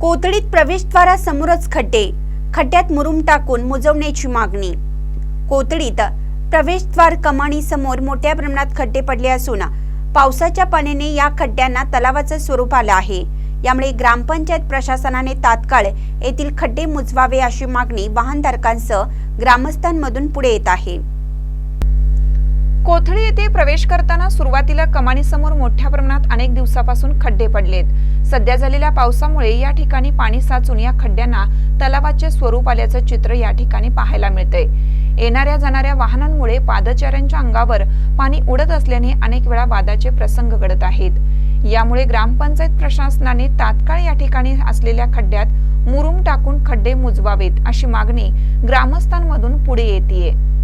कोथळीत प्रवेशद्वारासमोरच खड्डे. खड्ड्यात मुरुम टाकून मुजवण्याची मागणी. कोथळीत प्रवेशद्वार कमानीसमोर मोठ्या प्रमाणात खड्डे पडले असून पावसाच्या पाण्याने या खड्ड्यांना तलावाचं स्वरूप आलं आहे. यामुळे ग्रामपंचायत प्रशासनाने तात्काळ येथील खड्डे मुजवावे अशी मागणी वाहनधारकांसह ग्रामस्थांमधून पुढे येत आहे. कोथळी येथे प्रवेश करताना सुरुवातीला कमानीसमोर मोठ्या प्रमाणात अनेक दिवसापासून खड्डे पडलेत. सध्या झालेल्या पावसामुळे या ठिकाणी पाणी साचून या खड्ड्यांना तलावाचे स्वरूप आल्याचं चित्र या ठिकाणी पाहायला मिळतंय. येणाऱ्या जाणाऱ्या वाहनांमुळे पादचाऱ्यांच्या अंगावर पाणी उडत असल्याने अनेक वेळा वादाचे प्रसंग घडत आहेत. यामुळे ग्रामपंचायत प्रशासनाने तात्काळ या ठिकाणी असलेल्या खड्ड्यात मुरुम टाकून खड्डे मुजवावेत अशी मागणी ग्रामस्थांमधून पुढे येते